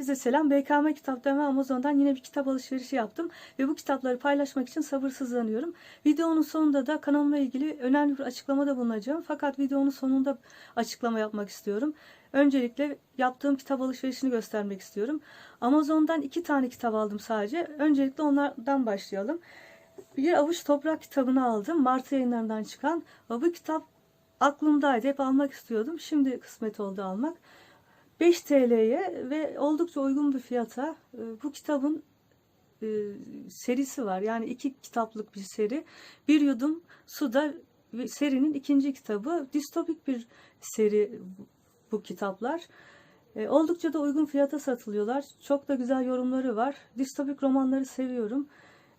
Herkese selam. BKM Kitap'tan ve Amazon'dan yine bir kitap alışverişi yaptım. Ve bu kitapları paylaşmak için sabırsızlanıyorum. Videonun sonunda da kanalımla ilgili önemli bir açıklamada bulunacağım. Fakat videonun sonunda açıklama yapmak istiyorum. Öncelikle yaptığım kitap alışverişini göstermek istiyorum. Amazon'dan iki tane kitap aldım sadece. Öncelikle onlardan başlayalım. Bir avuç toprak kitabını aldım. Mart yayınlarından çıkan. Bu kitap aklımdaydı. Hep almak istiyordum. Şimdi kısmet oldu almak. 5 TL'ye ve oldukça uygun bir fiyata e, bu kitabın e, serisi var. Yani iki kitaplık bir seri. Bir yudum suda serinin ikinci kitabı. Distopik bir seri bu, kitaplar. E, oldukça da uygun fiyata satılıyorlar. Çok da güzel yorumları var. Distopik romanları seviyorum.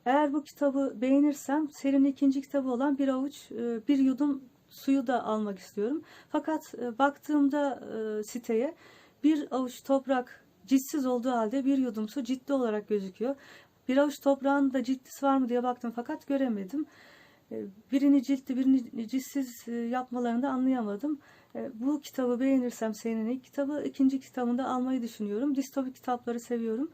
Eğer bu kitabı beğenirsem serinin ikinci kitabı olan bir avuç bir yudum suyu da almak istiyorum. Fakat baktığımda siteye bir avuç toprak citsiz olduğu halde bir yudum su ciddi olarak gözüküyor. Bir avuç toprağın da ciddisi var mı diye baktım fakat göremedim. E, Birini ciltli birini ciltsiz e, yapmalarını da anlayamadım. E, Bu kitabı beğenirsem senin ilk kitabı ikinci kitabını da almayı düşünüyorum. Distopik kitapları seviyorum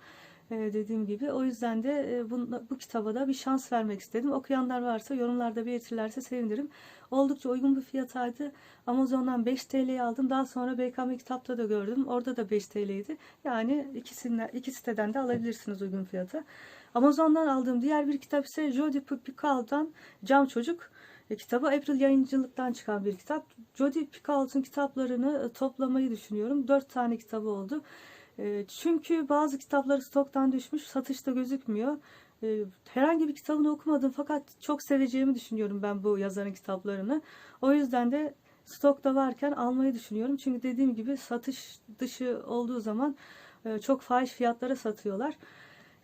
dediğim gibi. O yüzden de e, bu, bu kitaba da bir şans vermek istedim. Okuyanlar varsa yorumlarda belirtirlerse sevinirim. Oldukça uygun bir fiyataydı. Amazon'dan 5 TL'ye aldım. Daha sonra BKM kitapta da gördüm. Orada da 5 TL'ydi. Yani ikisinden, iki siteden de alabilirsiniz uygun fiyata. Amazon'dan aldığım diğer bir kitap ise Jodi Picoult'dan Cam Çocuk e, kitabı. April yayıncılıktan çıkan bir kitap. Jodi Picoult'un kitaplarını e, toplamayı düşünüyorum. 4 tane kitabı oldu. E, Çünkü bazı kitapları stoktan düşmüş, satışta gözükmüyor. E, Herhangi bir kitabını okumadım fakat çok seveceğimi düşünüyorum ben bu yazarın kitaplarını. O yüzden de stokta varken almayı düşünüyorum. Çünkü dediğim gibi satış dışı olduğu zaman e, çok fahiş fiyatlara satıyorlar.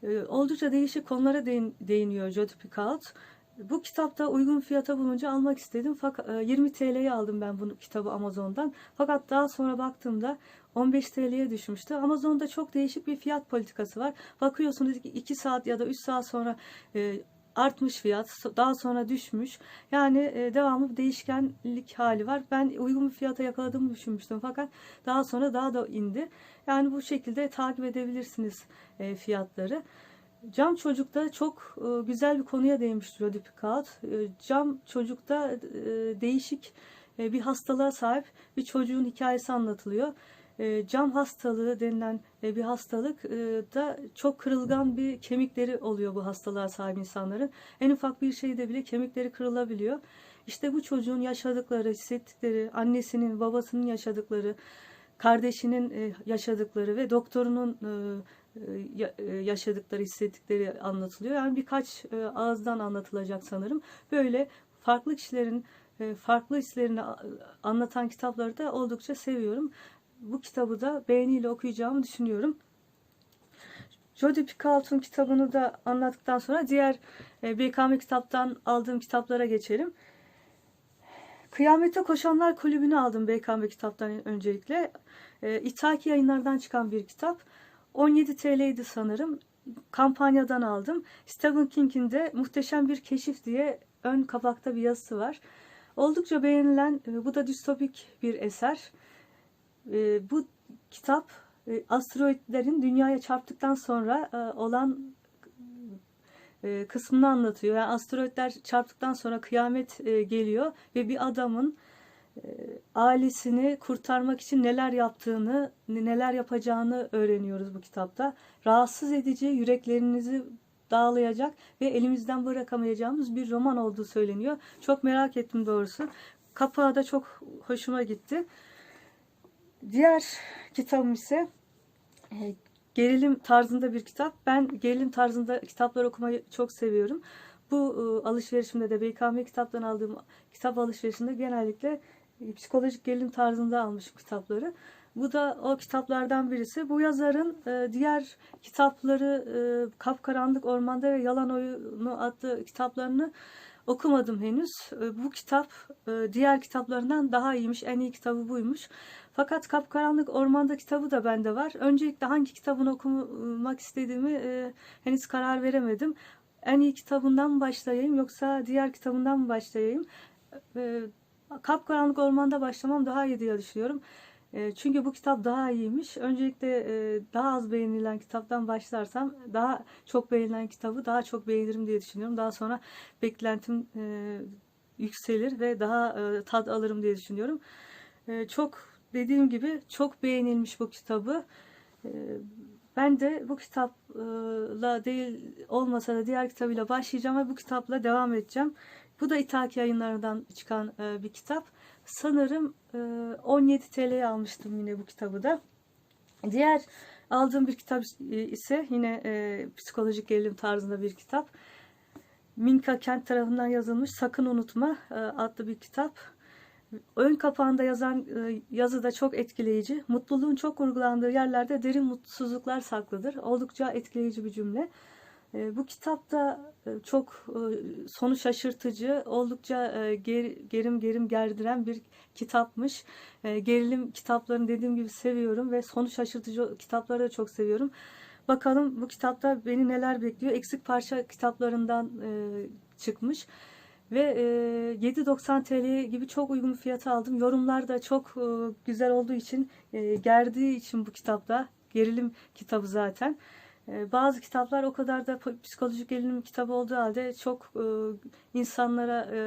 E, Oldukça değişik konulara değin- değiniyor Jodi Picoult. Bu kitapta uygun fiyata bulunca almak istedim. Fakat 20 TL'ye aldım ben bu kitabı Amazon'dan. Fakat daha sonra baktığımda 15 TL'ye düşmüştü. Amazon'da çok değişik bir fiyat politikası var. Bakıyorsunuz 2 saat ya da 3 saat sonra e, artmış fiyat, daha sonra düşmüş. Yani e, devamlı değişkenlik hali var. Ben uygun bir fiyata yakaladığımı düşünmüştüm fakat daha sonra daha da indi. Yani bu şekilde takip edebilirsiniz e, fiyatları. Cam Çocuk'ta çok e, güzel bir konuya değinmiş Jodi Picoult. E, Cam Çocuk'ta e, değişik e, bir hastalığa sahip bir çocuğun hikayesi anlatılıyor. E, Cam hastalığı denilen e, bir hastalık e, da çok kırılgan bir kemikleri oluyor bu hastalığa sahip insanların. En ufak bir şeyde bile kemikleri kırılabiliyor. İşte bu çocuğun yaşadıkları, hissettikleri, annesinin, babasının yaşadıkları, kardeşinin e, yaşadıkları ve doktorunun ya- yaşadıkları, hissettikleri anlatılıyor. Yani birkaç ağızdan anlatılacak sanırım. Böyle farklı kişilerin farklı hislerini anlatan kitapları da oldukça seviyorum. Bu kitabı da beğeniyle okuyacağımı düşünüyorum. Jodi Picoult'un kitabını da anlattıktan sonra diğer e, BKM kitaptan aldığım kitaplara geçelim. Kıyamete Koşanlar Kulübü'nü aldım BKM kitaptan öncelikle. E, İthaki yayınlardan çıkan bir kitap. 17 TL'ydi sanırım. Kampanyadan aldım. Stephen King'in de Muhteşem Bir Keşif diye ön kapakta bir yazısı var. Oldukça beğenilen, e, bu da distopik bir eser. E, Bu kitap e, asteroidlerin dünyaya çarptıktan sonra e, olan e, kısmını anlatıyor. Yani asteroidler çarptıktan sonra kıyamet e, geliyor ve bir adamın ailesini kurtarmak için neler yaptığını, neler yapacağını öğreniyoruz bu kitapta. Rahatsız edici, yüreklerinizi dağlayacak ve elimizden bırakamayacağımız bir roman olduğu söyleniyor. Çok merak ettim doğrusu. Kapağı da çok hoşuma gitti. Diğer kitabım ise e, gerilim tarzında bir kitap. Ben gerilim tarzında kitaplar okumayı çok seviyorum. Bu e, alışverişimde de BKM kitaptan aldığım kitap alışverişinde genellikle e, psikolojik gerilim tarzında almışım kitapları. Bu da o kitaplardan birisi. Bu yazarın e, diğer kitapları e, Kapkaranlık Ormanda ve Yalan Oyunu adlı kitaplarını okumadım henüz. E, Bu kitap e, diğer kitaplarından daha iyiymiş. En iyi kitabı buymuş. Fakat Kapkaranlık Ormanda kitabı da bende var. Öncelikle hangi kitabını okumak istediğimi e, henüz karar veremedim. En iyi kitabından mı başlayayım yoksa diğer kitabından mı başlayayım? E, Kapkaranlık Ormanda başlamam daha iyi diye düşünüyorum. E, çünkü bu kitap daha iyiymiş. Öncelikle e, daha az beğenilen kitaptan başlarsam daha çok beğenilen kitabı daha çok beğenirim diye düşünüyorum. Daha sonra beklentim e, yükselir ve daha e, tad alırım diye düşünüyorum. Çok dediğim gibi çok beğenilmiş bu kitabı. Ben de bu kitapla değil olmasa da diğer kitabıyla başlayacağım ve bu kitapla devam edeceğim. Bu da İthaki yayınlarından çıkan e, bir kitap. Sanırım e, 17 TL'ye almıştım yine bu kitabı da. Diğer aldığım bir kitap e, ise yine e, psikolojik gerilim tarzında bir kitap. Minka Kent tarafından yazılmış Sakın Unutma e, adlı bir kitap. Ön kapağında yazan e, yazı da çok etkileyici. Mutluluğun çok vurgulandığı yerlerde derin mutsuzluklar saklıdır. Oldukça etkileyici bir cümle. E, Bu kitapta e, çok e, sonu şaşırtıcı, oldukça e, ger- gerim gerim gerdiren bir kitapmış. Gerilim kitaplarını dediğim gibi seviyorum ve sonu şaşırtıcı kitapları da çok seviyorum. Bakalım bu kitapta beni neler bekliyor. Eksik parça kitaplarından çıkmış. Ve e, 7.90 TL gibi çok uygun fiyata aldım. Yorumlar da çok güzel olduğu için, gerdiği için bu kitapta. Gerilim kitabı zaten. E, bazı kitaplar o kadar da psikolojik gerilim kitabı olduğu halde çok e, insanlara e,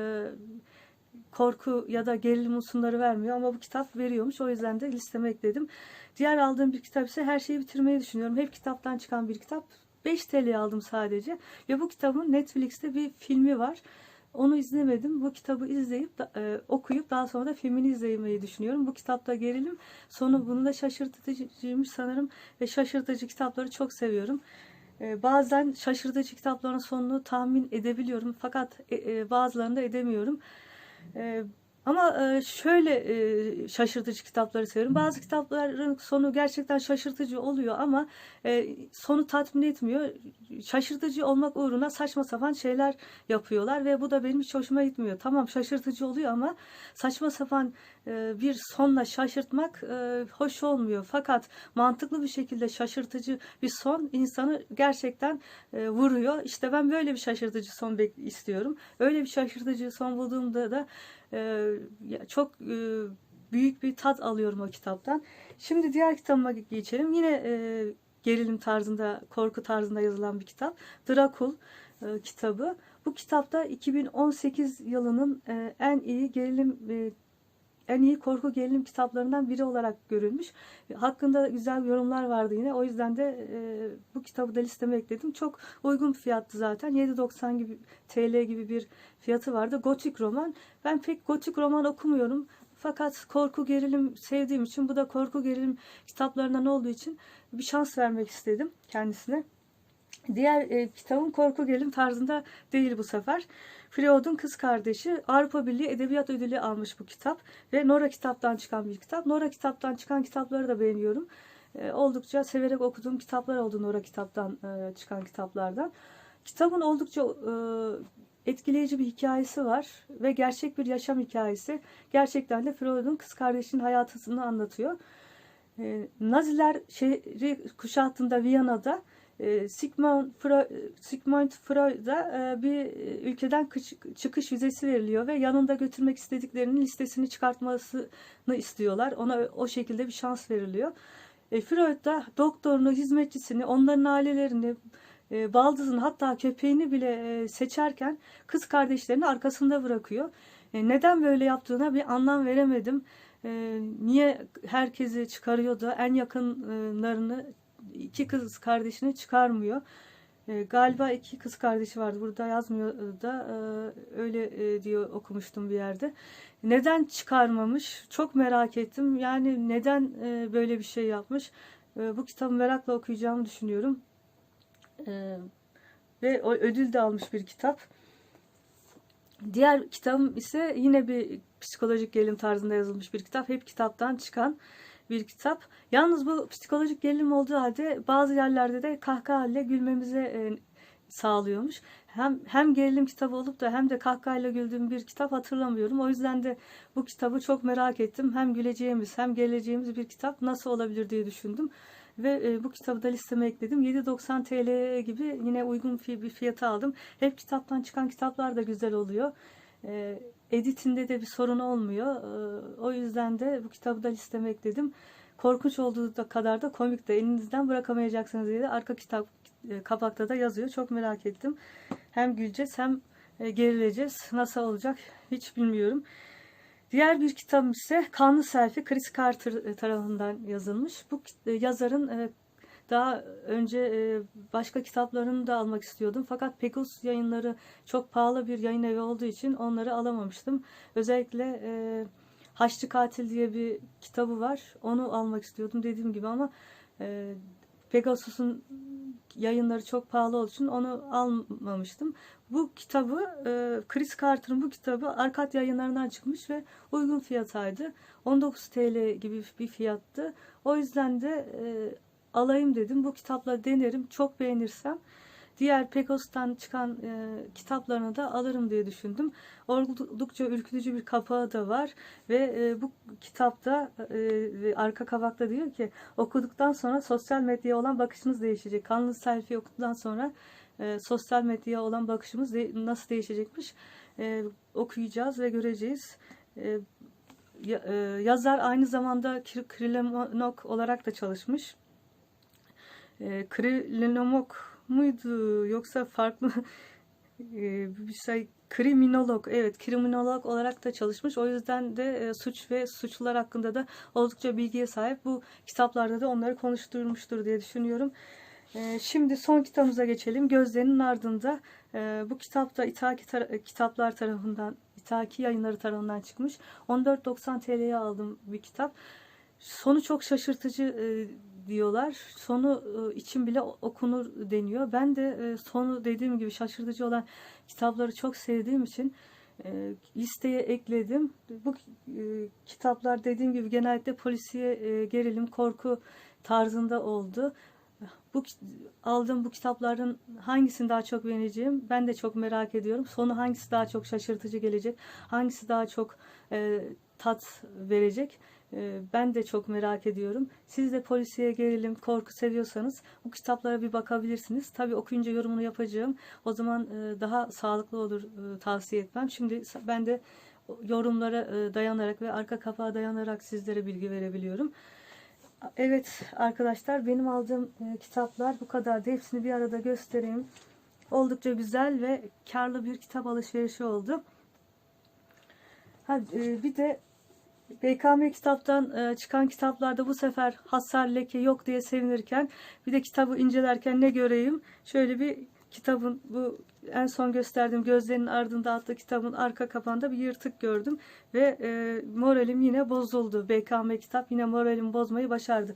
korku ya da gerilim unsurları vermiyor ama bu kitap veriyormuş. O yüzden de listeme ekledim. Diğer aldığım bir kitap ise Her Şeyi Bitirmeyi Düşünüyorum. Hep kitaptan çıkan bir kitap. 5 TL aldım sadece. Ve bu kitabın Netflix'te bir filmi var. Onu izlemedim. Bu kitabı izleyip e, okuyup daha sonra da filmini izlemeyi düşünüyorum. Bu kitapta gerilim. Sonu bunu da şaşırtıcıymış sanırım ve şaşırtıcı kitapları çok seviyorum. E, bazen şaşırtıcı kitapların sonunu tahmin edebiliyorum fakat e, e, bazılarını edemiyorum. E, ama şöyle şaşırtıcı kitapları seviyorum. Bazı kitapların sonu gerçekten şaşırtıcı oluyor ama sonu tatmin etmiyor. Şaşırtıcı olmak uğruna saçma sapan şeyler yapıyorlar ve bu da benim hiç hoşuma gitmiyor. Tamam şaşırtıcı oluyor ama saçma sapan bir sonla şaşırtmak hoş olmuyor. Fakat mantıklı bir şekilde şaşırtıcı bir son insanı gerçekten vuruyor. İşte ben böyle bir şaşırtıcı son istiyorum. Öyle bir şaşırtıcı son bulduğumda da e, ya çok e, büyük bir tat alıyorum o kitaptan. Şimdi diğer kitabıma geçelim. Yine e, gerilim tarzında, korku tarzında yazılan bir kitap. Drakul e, kitabı. Bu kitapta 2018 yılının en iyi gerilim e, en iyi korku gerilim kitaplarından biri olarak görülmüş. Hakkında güzel yorumlar vardı yine. O yüzden de e, bu kitabı da listeme ekledim. Çok uygun bir fiyattı zaten. 7.90 gibi TL gibi bir fiyatı vardı. Gotik roman. Ben pek gotik roman okumuyorum. Fakat korku gerilim sevdiğim için bu da korku gerilim kitaplarından olduğu için bir şans vermek istedim kendisine. Diğer e, kitabım korku gerilim tarzında değil bu sefer. Freud'un kız kardeşi Avrupa Birliği Edebiyat Ödülü almış bu kitap ve Nora kitaptan çıkan bir kitap. Nora kitaptan çıkan kitapları da beğeniyorum. E, oldukça severek okuduğum kitaplar oldu Nora kitaptan e, çıkan kitaplardan. Kitabın oldukça e, etkileyici bir hikayesi var ve gerçek bir yaşam hikayesi. Gerçekten de Freud'un kız kardeşinin hayatını anlatıyor. E, Naziler şehri kuşattığında Viyana'da e, Sigmund Freud, Sigmund Freud'a e, bir ülkeden kıç- çıkış vizesi veriliyor ve yanında götürmek istediklerinin listesini çıkartmasını istiyorlar. Ona o şekilde bir şans veriliyor. E, Freud da doktorunu, hizmetçisini, onların ailelerini, e, baldızını hatta köpeğini bile e, seçerken kız kardeşlerini arkasında bırakıyor. E, neden böyle yaptığına bir anlam veremedim. E, niye herkesi çıkarıyor da en yakınlarını iki kız kardeşini çıkarmıyor. E, galiba iki kız kardeşi vardı. Burada yazmıyor da e, öyle e, diyor okumuştum bir yerde. Neden çıkarmamış? Çok merak ettim. Yani neden böyle bir şey yapmış? Bu kitabı merakla okuyacağımı düşünüyorum. Ve ödül de almış bir kitap. Diğer kitabım ise yine bir psikolojik gerilim tarzında yazılmış bir kitap. Hep kitaptan çıkan bir kitap. Yalnız bu psikolojik gerilim olduğu halde bazı yerlerde de kahkaha ile gülmemize e, sağlıyormuş. Hem hem gerilim kitabı olup da hem de kahkahayla güldüğüm bir kitap hatırlamıyorum. O yüzden de bu kitabı çok merak ettim. Hem güleceğimiz hem geleceğimiz bir kitap nasıl olabilir diye düşündüm. Ve e, bu kitabı da listeme ekledim. 7.90 TL gibi yine uygun bir fiyata aldım. Hep kitaptan çıkan kitaplar da güzel oluyor. E, editinde de bir sorun olmuyor. Ee, O yüzden de bu kitabı da listeme ekledim. Korkunç olduğu da kadar da komik de elinizden bırakamayacaksınız diye de arka kitap e, kapakta da yazıyor. Çok merak ettim. Hem güleceğiz hem e, gerileceğiz. Nasıl olacak hiç bilmiyorum. Diğer bir kitabım ise Kanlı Selfie Chris Carter e, tarafından yazılmış. Bu yazarın daha önce e, başka kitaplarını da almak istiyordum. Fakat Pegasus yayınları çok pahalı bir yayın evi olduğu için onları alamamıştım. Özellikle e, Haçlı Katil diye bir kitabı var. Onu almak istiyordum dediğim gibi ama e, Pegasus'un yayınları çok pahalı olduğu için onu almamıştım. Bu kitabı e, Chris Carter'ın bu kitabı Arkat yayınlarından çıkmış ve uygun fiyataydı. 19 TL gibi bir fiyattı. O yüzden de alayım dedim. Bu kitapla denerim. Çok beğenirsem diğer Pegasus'tan çıkan e, kitaplarını da alırım diye düşündüm. Oldukça ürkütücü bir kapağı da var ve e, bu kitapta e, arka kapakta diyor ki okuduktan sonra sosyal medyaya olan bakışınız değişecek. Kanlı selfie okuduktan sonra e, sosyal medyaya olan bakışımız de- nasıl değişecekmiş e, okuyacağız ve göreceğiz. E, e, yazar aynı zamanda Kir- Krilemonok olarak da çalışmış. E, Krilemonok muydu yoksa farklı e, bir şey kriminolog evet kriminolog olarak da çalışmış o yüzden de e, suç ve suçlular hakkında da oldukça bilgiye sahip bu kitaplarda da onları konuşturmuştur diye düşünüyorum. E, şimdi son kitabımıza geçelim. Gözlerinin ardında e, bu kitapta İtaki tar- kitaplar tarafından İtaki yayınları tarafından çıkmış. 14.90 TL'ye aldım bir kitap. Sonu çok şaşırtıcı e, diyorlar. Sonu e, için bile okunur deniyor. Ben de e, sonu dediğim gibi şaşırtıcı olan kitapları çok sevdiğim için e, listeye ekledim. Bu kitaplar dediğim gibi genellikle polisiye gerilim, korku tarzında oldu. Bu aldığım bu kitapların hangisini daha çok beğeneceğim ben de çok merak ediyorum. Sonu hangisi daha çok şaşırtıcı gelecek, hangisi daha çok e, tat verecek. E, ben de çok merak ediyorum. Siz de polisiye gerilim, korku seviyorsanız bu kitaplara bir bakabilirsiniz. Tabii okuyunca yorumunu yapacağım. O zaman e, daha sağlıklı olur e, tavsiye etmem. Şimdi ben de yorumlara e, dayanarak ve arka kapağa dayanarak sizlere bilgi verebiliyorum. Evet arkadaşlar benim aldığım kitaplar bu kadardı. Hepsini bir arada göstereyim. Oldukça güzel ve karlı bir kitap alışverişi oldu. Ha, bir de BKM kitaptan e, çıkan kitaplarda bu sefer hasar leke yok diye sevinirken bir de kitabı incelerken ne göreyim? Şöyle bir kitabın bu en son gösterdiğim gözlerinin ardında adlı kitabın arka kapağında bir yırtık gördüm ve e, moralim yine bozuldu. BKM kitap yine moralimi bozmayı başardı.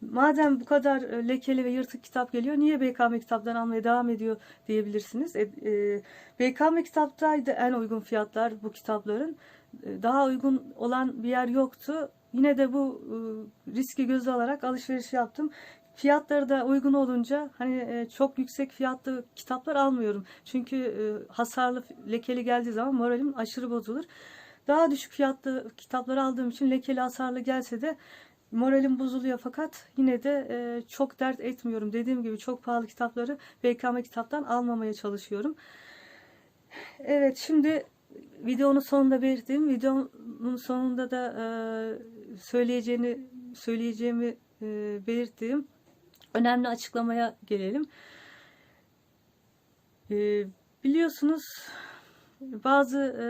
Madem bu kadar e, lekeli ve yırtık kitap geliyor niye BKM kitaptan almaya devam ediyor diyebilirsiniz. E, e, BKM kitaptaydı en uygun fiyatlar bu kitapların. E, Daha uygun olan bir yer yoktu. Yine de bu e, riski göze alarak alışveriş yaptım. Fiyatları da uygun olunca hani e, çok yüksek fiyatlı kitaplar almıyorum. Çünkü hasarlı, lekeli geldiği zaman moralim aşırı bozulur. Daha düşük fiyatlı kitapları aldığım için lekeli hasarlı gelse de moralim bozuluyor fakat yine de çok dert etmiyorum. Dediğim gibi çok pahalı kitapları BKM kitaptan almamaya çalışıyorum. Evet şimdi videonun sonunda belirttiğim videonun sonunda da e, söyleyeceğini söyleyeceğimi e, belirttiğim önemli açıklamaya gelelim. E, biliyorsunuz bazı e,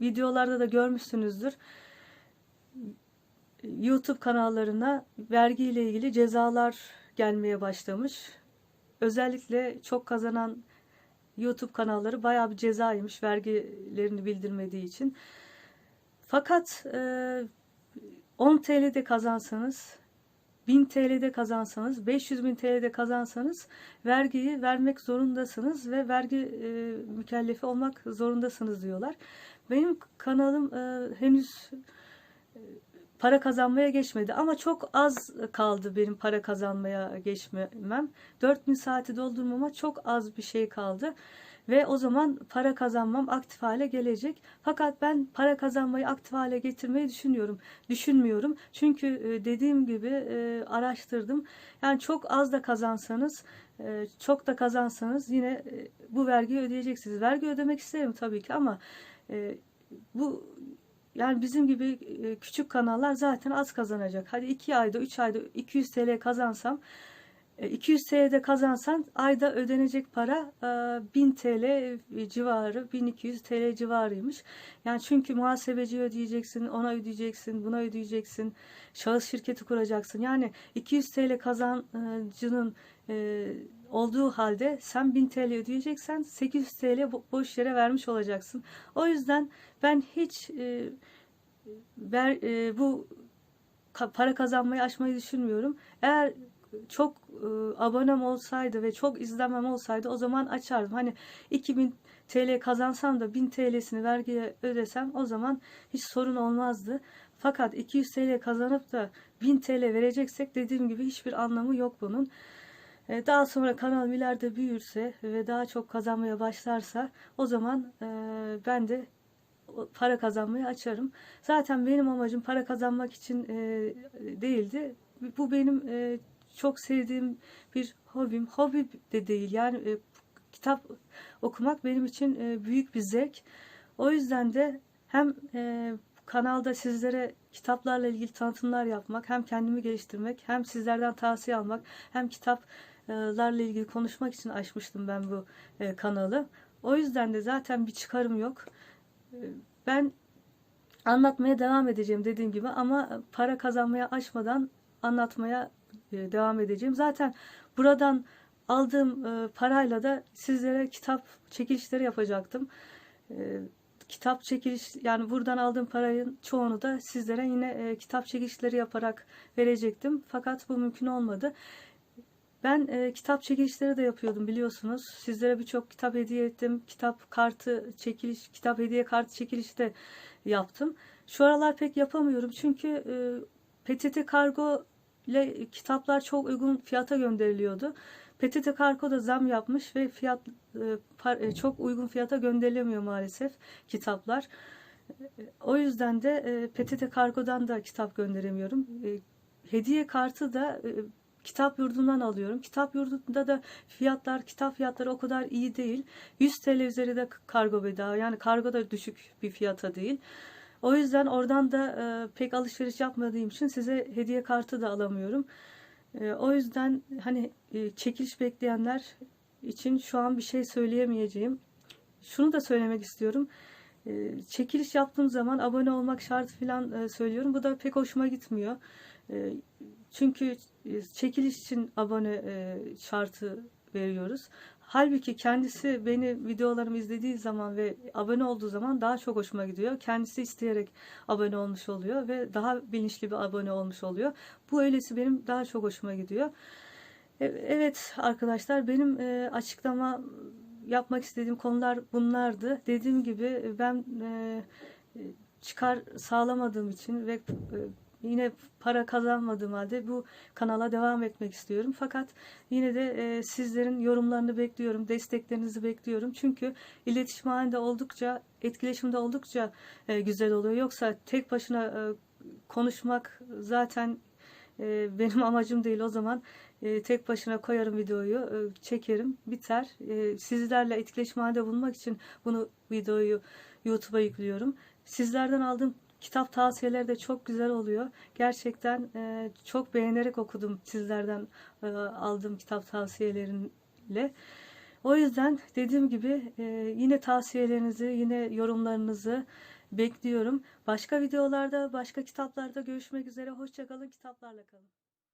videolarda da görmüşsünüzdür. YouTube kanallarına vergiyle ilgili cezalar gelmeye başlamış. Özellikle çok kazanan YouTube kanalları bayağı bir ceza yemiş vergilerini bildirmediği için. Fakat e, 10 TL'de kazansanız, 1000 TL'de kazansanız, 500 bin TL'de kazansanız vergiyi vermek zorundasınız ve vergi e, mükellefi olmak zorundasınız diyorlar. Benim kanalım e, henüz e, para kazanmaya geçmedi ama çok az kaldı benim para kazanmaya geçmem. 4000 saati doldurmama çok az bir şey kaldı. Ve o zaman para kazanmam aktif hale gelecek. Fakat ben para kazanmayı aktif hale getirmeyi düşünüyorum. Düşünmüyorum. Çünkü e, dediğim gibi e, araştırdım. Yani çok az da kazansanız, e, çok da kazansanız yine bu vergiyi ödeyeceksiniz. Vergi ödemek isterim tabii ki ama bu yani bizim gibi e, küçük kanallar zaten az kazanacak. Hadi 2 ayda 3 ayda 200 TL kazansam e, 200 TL'de kazansan ayda ödenecek para e, 1000 TL civarı 1200 TL civarıymış. Yani çünkü muhasebeci ödeyeceksin, ona ödeyeceksin, buna ödeyeceksin, şahıs şirketi kuracaksın. Yani 200 TL kazancının e, olduğu halde sen 1000 TL ödeyeceksen 800 TL bo- boş yere vermiş olacaksın. O yüzden ben hiç e, ver, e, bu para kazanmayı aşmayı düşünmüyorum. Eğer çok e, abonem olsaydı ve çok izlenmem olsaydı o zaman açardım. Hani 2000 TL kazansam da 1000 TL'sini vergiye ödesem o zaman hiç sorun olmazdı. Fakat 200 TL kazanıp da 1000 TL vereceksek dediğim gibi hiçbir anlamı yok bunun. E, Daha sonra kanal ileride büyürse ve daha çok kazanmaya başlarsa o zaman e, ben de para kazanmayı açarım. Zaten benim amacım para kazanmak için e, değildi. Bu benim çok sevdiğim bir hobim. Hobi de değil yani kitap okumak benim için büyük bir zevk. O yüzden de hem kanalda sizlere kitaplarla ilgili tanıtımlar yapmak, hem kendimi geliştirmek, hem sizlerden tavsiye almak, hem kitaplarla ilgili konuşmak için açmıştım ben bu e, kanalı. O yüzden de zaten bir çıkarım yok. E, Ben anlatmaya devam edeceğim dediğim gibi ama para kazanmaya açmadan anlatmaya e, devam edeceğim. Zaten buradan aldığım parayla da sizlere kitap çekilişleri yapacaktım. Kitap çekiliş yani buradan aldığım parayın çoğunu da sizlere yine kitap çekilişleri yaparak verecektim. Fakat bu mümkün olmadı. Ben e, kitap çekilişleri de yapıyordum biliyorsunuz. Sizlere birçok kitap hediye ettim. Kitap kartı çekiliş, kitap hediye kartı çekilişi de yaptım. Şu aralar pek yapamıyorum çünkü e, PTT Kargo ile kitaplar çok uygun fiyata gönderiliyordu. PTT Kargo da zam yapmış ve fiyat e, e, çok uygun fiyata gönderilemiyor maalesef kitaplar. O yüzden de e, PTT Kargo'dan da kitap gönderemiyorum. E, Hediye kartı da e, kitap yurdundan alıyorum. Kitap yurdunda da fiyatlar, kitap fiyatları o kadar iyi değil. 100 TL üzeri de kargo bedava. Yani kargo da düşük bir fiyata değil. O yüzden oradan da e, pek alışveriş yapmadığım için size hediye kartı da alamıyorum. E, o yüzden hani e, çekiliş bekleyenler için şu an bir şey söyleyemeyeceğim. Şunu da söylemek istiyorum. E, çekiliş yaptığım zaman abone olmak şart falan e, söylüyorum. Bu da pek hoşuma gitmiyor. E, çünkü çekiliş için abone e, şartı veriyoruz. Halbuki kendisi beni videolarımı izlediği zaman ve abone olduğu zaman daha çok hoşuma gidiyor. Kendisi isteyerek abone olmuş oluyor ve daha bilinçli bir abone olmuş oluyor. Bu öylesi benim daha çok hoşuma gidiyor. E- Evet arkadaşlar benim e, açıklama yapmak istediğim konular bunlardı. Dediğim gibi ben çıkar sağlamadığım için ve yine para kazanmadığım halde bu kanala devam etmek istiyorum. Fakat yine de e, sizlerin yorumlarını bekliyorum, desteklerinizi bekliyorum. Çünkü iletişim halinde oldukça, etkileşimde oldukça e, güzel oluyor. Yoksa tek başına e, konuşmak zaten e, benim amacım değil. O zaman e, tek başına koyarım videoyu, e, çekerim, biter. E, sizlerle etkileşim halinde bulunmak için bunu videoyu YouTube'a yüklüyorum. Sizlerden aldığım kitap tavsiyeleri de çok güzel oluyor. Gerçekten e, çok beğenerek okudum sizlerden e, aldığım kitap tavsiyeleriyle. O yüzden dediğim gibi e, yine tavsiyelerinizi, yine yorumlarınızı bekliyorum. Başka videolarda, başka kitaplarda görüşmek üzere. Hoşçakalın, kitaplarla kalın.